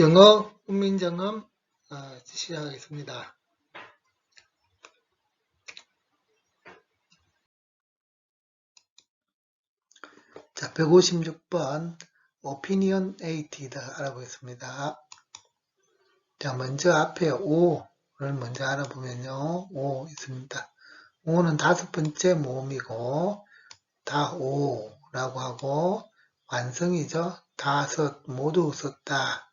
영어 훈민정음 어, 시작하겠습니다. 자, 156번 opinion aided 알아보겠습니다. 자, 먼저 앞에 O를 먼저 알아보면요. O 있습니다. O는 다섯 번째 모음이고 다 O라고 하고 완성이죠. 다섯 모두 썼다.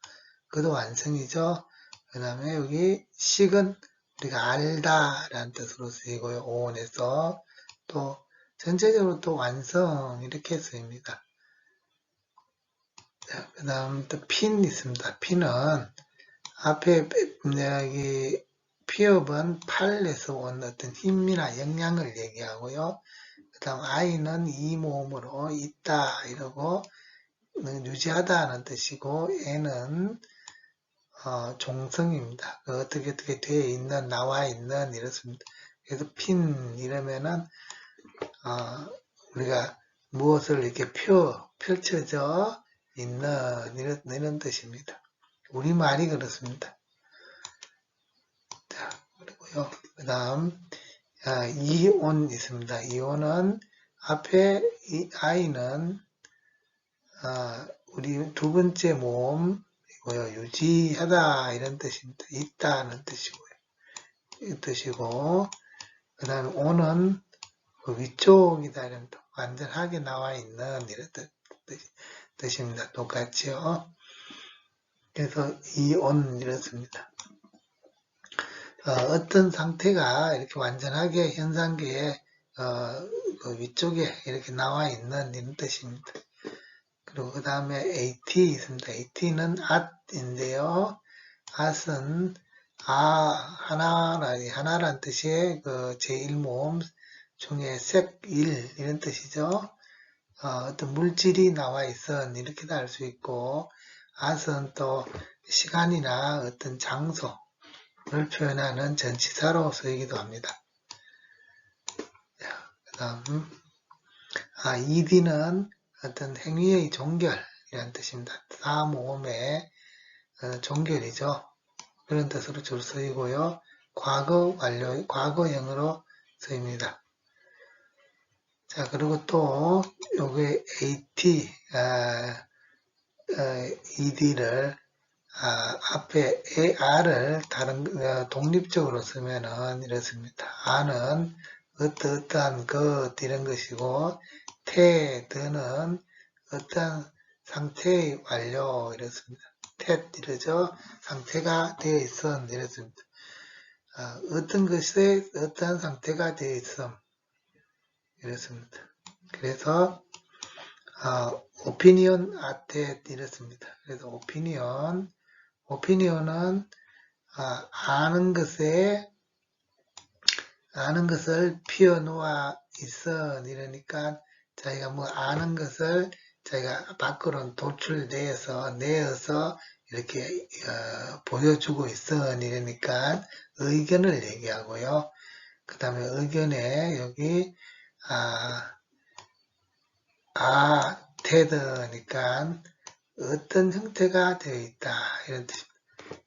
그도 완성이죠. 그 다음에 여기 식은 우리가 알다 라는 뜻으로 쓰이고요. 오원에서 또 전체적으로 또 완성 이렇게 쓰입니다. 그 다음 또 핀 있습니다. 핀은 앞에 여기 피업은 팔에서 온 어떤 힘이나 영향을 얘기하고요. 그 다음 아이는 이 모음으로 있다 이러고 유지하다는 뜻이고 애는 어, 종성입니다. 그 어떻게 어떻게 되어 있는 나와 있는 이렇습니다. 그래서 핀 이러면은 어, 우리가 무엇을 이렇게 펴 펼쳐져 있는 이런, 이런 뜻입니다. 우리 말이 그렇습니다. 자 그리고요. 그다음 아, 이온 있습니다. 이온은 앞에 이 아이는 아, 우리 두 번째 모 음 이고요. 유지하다 이런 뜻입니다. 있다는 뜻이고요. 이 뜻이고 그 다음에 오는 그 위쪽이다 이런 뜻, 완전하게 나와 있는 이런 뜻, 뜻, 입니다 똑같이요. 그래서 이온 이렇습니다. 어, 떤 상태가 이렇게 완전하게 현상계에 어, 그 위쪽에 이렇게 나와 있는 이런 뜻입니다. 그리고 그 다음에 AT 있습니다. AT는 at인데요. at은 아, 하나라, 하나란 뜻의 그 제1모음 중에 색 1, 이런 뜻이죠. 어, 떤 물질이 나와 있은, 이렇게도 할수 있고, at은 또 시간이나 어떤 장소를 표현하는 전치사로 쓰이기도 합니다. 그 다음, 아, ed는 어떤 행위의 종결이라는 뜻입니다. 사모음의 어, 종결이죠. 그런 뜻으로 줄 쓰이고요. 과거 완료, 과거형으로 쓰입니다. 자, 그리고 또, 요게 AT, 아, 어, ED를, 아, 앞에 AR을 다른, 어, 독립적으로 쓰면은 이렇습니다. R은 어떠어떠한 것, 이런 것이고, 테드는 어떤 상태의 완료, 이렇습니다. 텟 이러죠. 상태가 되어 있음 이렇습니다. 어, 어떤 것에 어떠한 상태가 되어 있음 이렇습니다. 그래서 어, 오피니언 아테 이렇습니다. 그래서 오피니언 오피니언은 어, 아는 것에 아는 것을 피어놓아 있어 이러니까 자기가 뭐 아는 것을 자기가 밖으로 도출내서 내어서 이렇게 어, 보여주고 있어 이러니까 의견을 얘기하고요. 그 다음에 의견에 여기 아, 아 테드니까 어떤 형태가 되어 있다 이런 뜻입니다.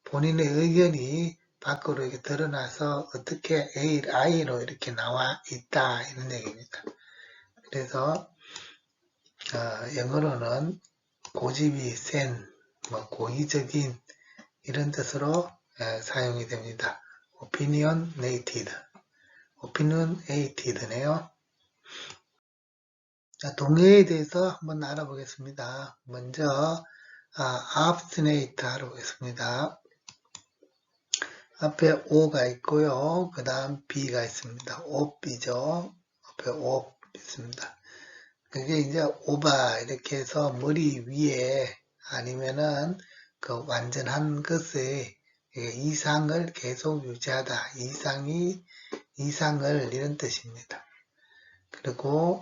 본인의 의견이 밖으로 이렇게 드러나서 어떻게 A, I로 이렇게 나와 있다 이런 얘기입니다. 그래서 어, 영어로는 고집이 센, 뭐 고의적인 이런 뜻으로 에, 사용이 됩니다. opinionated, opinionated네요. 자, 동해에 대해서 한번 알아보겠습니다. 먼저 아, obstinate 알아보겠습니다. 앞에 O가 있고요. 그 다음 B가 있습니다. op이죠. 앞에 op 있습니다. 그게 이제 오바 이렇게 해서 머리 위에 아니면은 그 완전한 것의 이상을 계속 유지하다. 이상이 이상을 이런 뜻입니다. 그리고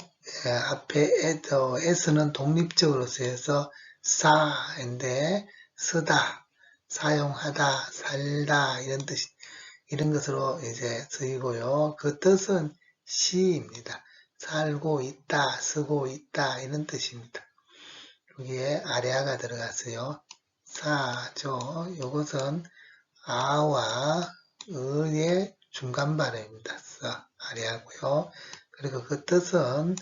앞에 S는 독립적으로 쓰여서 사인데 쓰다, 사용하다, 살다 이런 뜻 이런 것으로 이제 쓰이고요. 그 뜻은 시입니다. 살고 있다, 쓰고 있다 이런 뜻입니다. 여기에 아래아가 들어갔어요. 싸죠. 이것은 아와 의의 중간 발음입니다. 싸, 아리하고요. 그리고 그 뜻은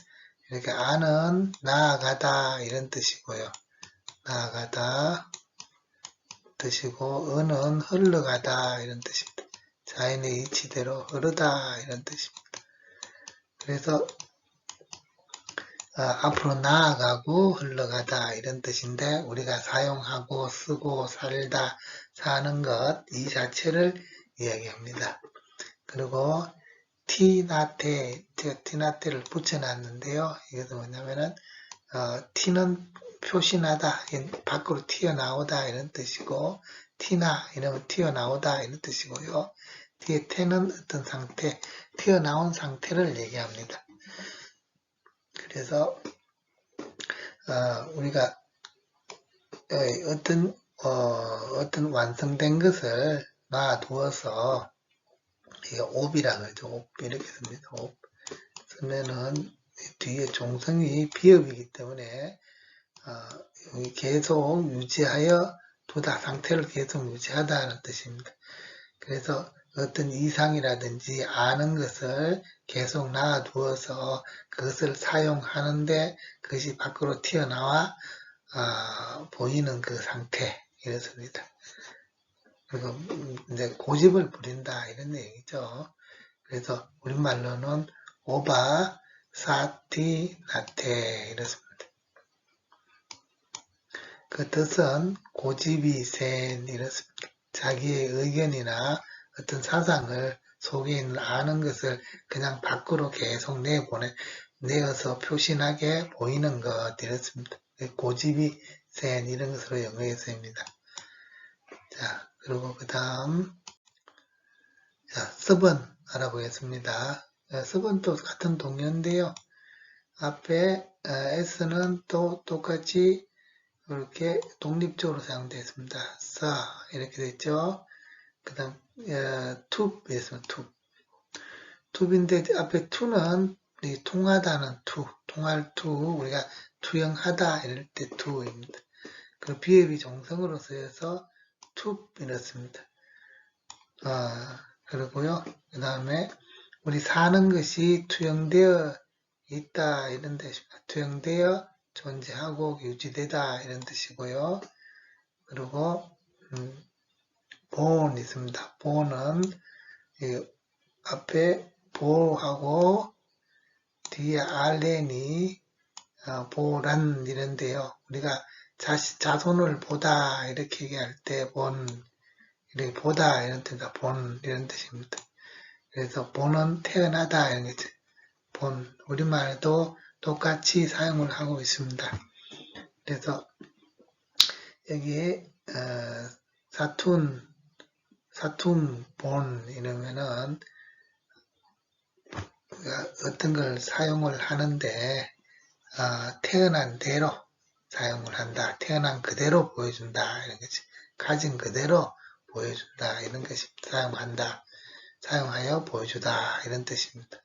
이렇게 아는 나아가다 이런 뜻이고요. 나아가다 뜻이고 은은 흘러가다 이런 뜻입니다. 자연의 이치대로 흐르다 이런 뜻입니다. 그래서 어, 앞으로 나아가고 흘러가다 이런 뜻인데 우리가 사용하고 쓰고 살다 사는 것 이 자체를 이야기합니다. 그리고 티나테 티나테를 붙여놨는데요. 이것은 뭐냐면은 어, 티는 표시나다 밖으로 튀어나오다 이런 뜻이고 티나 이러면 튀어나오다 이런 뜻이고요. 뒤에 태는 어떤 상태 튀어나온 상태를 얘기합니다. 그래서 어, 우리가 어, 어떤 어, 떤 완성된 것을 놔두어서 이게 옵이라 그러죠. 옵 이렇게 씁니다. 옵 쓰면은 뒤에 종성이 비읍이기 때문에 어, 계속 유지하여 두다 상태를 계속 유지하다는 뜻입니다. 그래서 어떤 이상이라든지 아는 것을 계속 놔두어서 그것을 사용하는데 그것이 밖으로 튀어나와 어, 보이는 그 상태 이렇습니다. 그리고 이제 고집을 부린다 이런 얘기죠. 그래서 우리말로는 오바 사티 나테 이렇습니다. 그 뜻은 고집이 센 이렇습니다. 자기의 의견이나 어떤 사상을 속에 있는 아는 것을 그냥 밖으로 계속 내보내 내어서 표신하게 보이는 것 이렇습니다. 고집이 센 이런 것으로 쓰입니다. 자 그리고 그 다음 자 습은 알아보겠습니다. 습은 또 같은 동료인데요. 앞에 S는 또 똑같이 이렇게 독립적으로 사용되어 있습니다. 싸 이렇게 됐죠. 그 다음 툭 있으면 툭 툭인데 앞에 투는 통하다는 투 통할 투 우리가 투영하다 이럴 때 투입니다. 그 비읍이 정성으로 쓰여서 툭 이렇습니다. 아, 그리고요. 그 다음에 우리 사는 것이 투영되어 있다 이런 뜻입니다. 투영되어 존재하고 유지되다 이런 뜻이고요. 그리고 음, 본 있습니다. 본은 앞에 보하고 뒤에 알렌이 어, 보란 이런데요. 우리가 자시, 자손을 보다 이렇게 얘기할 때 본, 이렇게 보다 이런 뜻이다. 본 이런 뜻입니다. 그래서 본은 태어나다 이런 거죠. 본 우리말도 똑같이 사용을 하고 있습니다. 그래서 여기에 어, 사툰 사툼 본 이러면은 어떤 걸 사용을 하는데 어, 태어난 대로 사용을 한다. 태어난 그대로 보여준다. 이런 것이 가진 그대로 보여준다. 이런 것이 사용한다. 사용하여 보여주다. 이런 뜻입니다.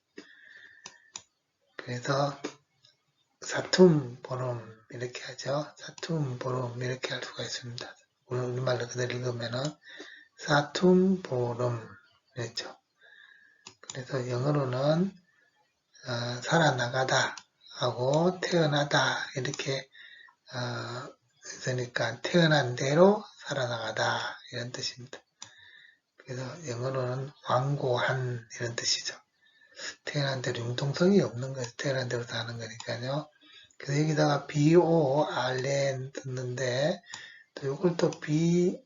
그래서 사툼 보름 이렇게 하죠. 사툼 보름 이렇게 할 수가 있습니다. 우리말로 그대로 읽으면은 사툼 보름 그랬죠. 그래서 영어로는 어, 살아나가다 하고 태어나다 이렇게 어, 그러니까 태어난 대로 살아나가다 이런 뜻입니다. 그래서 영어로는 완고한 이런 뜻이죠. 태어난 대로 융통성이 없는 거죠. 태어난 대로 사는 거니까요. 그래서 여기다가 BO, RN 듣는데 또 이걸 또 B,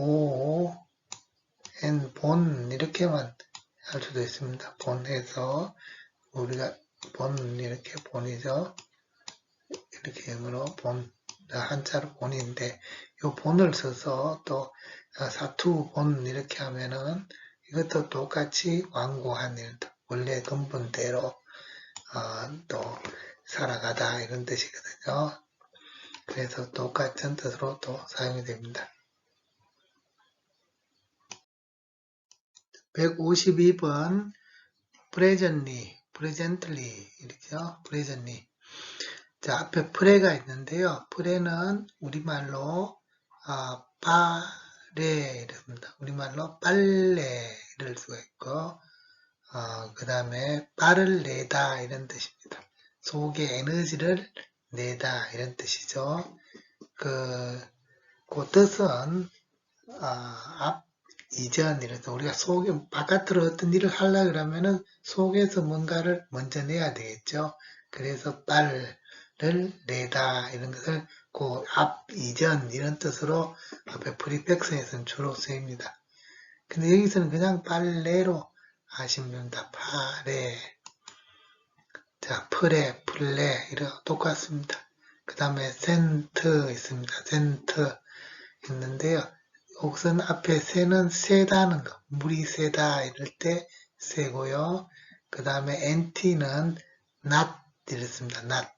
O, N, 본 이렇게만 할 수도 있습니다. 본해서 우리가 본 이렇게 본이죠. 이렇게 영어로 본 한자로 본인데 이 본을 써서 또 사투 본 이렇게 하면은 이것도 똑같이 완고한 원래 근본대로 어, 또 살아가다 이런 뜻이거든요. 그래서 똑같은 뜻으로 또 사용이 됩니다. 152번 presently, presently 이렇게요. presently 자 앞에 프레가 있는데요. 프레는 우리말로 아, 빠레 이렇습니다. 우리말로 빨래 이럴 수가 있고 어, 그 다음에 빨을 내다 이런 뜻입니다. 속에 에너지를 내다 이런 뜻이죠. 그, 그 뜻은 아, 앞 이전 이래서 우리가 속에 바깥으로 어떤 일을 하려 그러면은 속에서 뭔가를 먼저 내야 되겠죠. 그래서 빨을 내다 이런 것을 그 앞 이전 이런 뜻으로 앞에 프리펙션에서는 주로 쓰입니다. 근데 여기서는 그냥 빨래로 하시면 됩니다. 파래 자 프레 플레 이런 똑같습니다. 그 다음에 센트 있습니다. 센트 있는데요. 우선 앞에 새는 세다는 거, 물이 세다 이럴 때 세고요. 그 다음에 엔티는 낫 이랬습니다. 낫.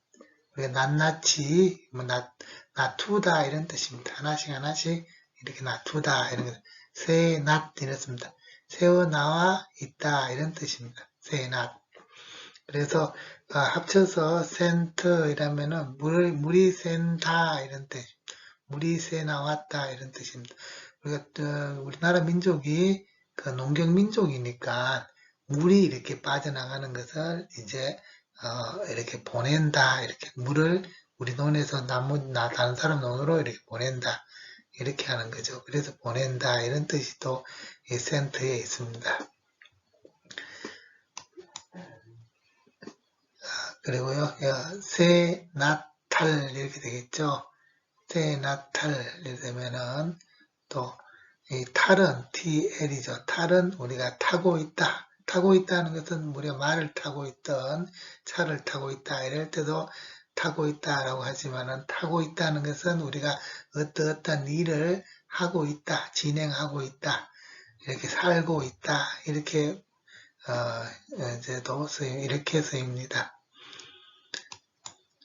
우리가 낱낱이 뭐 낫, 놔두다 이런 뜻입니다. 하나씩 하나씩 이렇게 놔두다 이런 거. 새낫 이랬습니다. 세워 나와 있다 이런 뜻입니다. 새낫. 그래서 어, 합쳐서 센트 이라면은 물, 물이 샌다 이런 뜻. 물이 새 나왔다 이런 뜻입니다. 우리가 어, 우리나라 민족이 그 농경 민족이니까 물이 이렇게 빠져나가는 것을 이제 어, 이렇게 보낸다 이렇게 물을 우리 논에서 나무 나 다른 사람 논으로 이렇게 보낸다 이렇게 하는 거죠. 그래서 보낸다 이런 뜻이 또 이 센터에 있습니다. 그리고요, 새, 낫, 탈 이렇게 되겠죠. 새, 낫, 탈 이렇게 되면은 또 이 탈은 TL이죠. 탈은 우리가 타고 있다. 타고 있다는 것은 우리가 말을 타고 있던 차를 타고 있다 이럴 때도 타고 있다라고 하지만은 타고 있다는 것은 우리가 어떠어떤 일을 하고 있다, 진행하고 있다, 이렇게 살고 있다 이렇게 어, 이제도 쓰임, 이렇게 쓰입니다.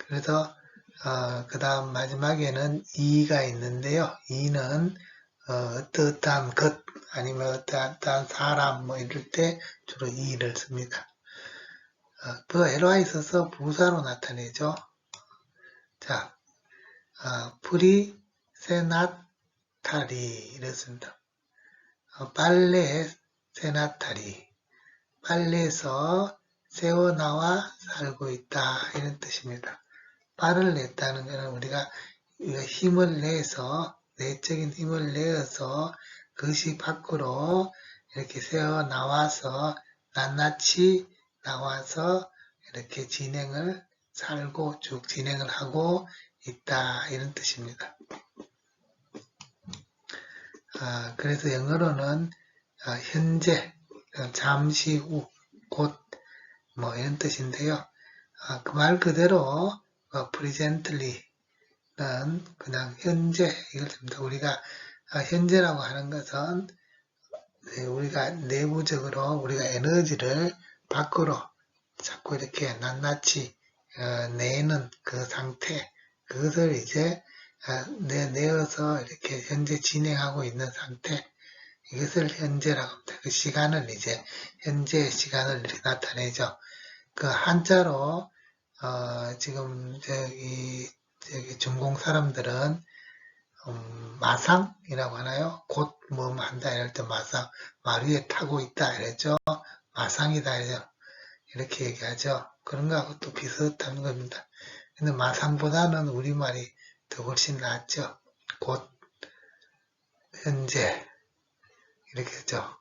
그래서 어, 그 다음 마지막에는 이가 있는데요. 이는 어, 어떠한 것 아니면 어떠한 사람 뭐 이럴 때 주로 이를 씁니다. 어, 그 LY 써서 부사로 나타내죠. 자, 어, 프리 세나타리 이랬습니다. 어, 빨래 세나타리 빨래에서 세워나와 살고 있다 이런 뜻입니다. 빨을 냈다는 것은 우리가 힘을 내서 내적인 힘을 내어서 그것이 밖으로 이렇게 새어 나와서 낱낱이 나와서 이렇게 진행을 살고 쭉 진행을 하고 있다 이런 뜻입니다. 아, 그래서 영어로는 아, 현재, 잠시 후, 곧 뭐 이런 뜻인데요. 아, 그 말 그대로 어, presently 는 그냥 현재 이걸 씁니다. 우리가 아, 현재라고 하는 것은 네, 우리가 내부적으로 우리가 에너지를 밖으로 자꾸 이렇게 낱낱이 어, 내는 그 상태 그것을 이제 어, 내, 내어서 이렇게 현재 진행하고 있는 상태 이것을 현재라고 합니다. 그 시간을 이제 현재 시간을 이렇게 나타내죠. 그 한자로 어, 지금 저기 저기 중공 사람들은 음, 마상이라고 하나요? 곧 뭐 한다 이럴 때 마상 말 위에 타고 있다 이랬죠. 마상이다 이죠. 이렇게 얘기하죠. 그런 거하고 또 비슷한 겁니다. 근데 마상보다는 우리말이 더 훨씬 낫죠. 곧, 현재, 이렇게 했죠.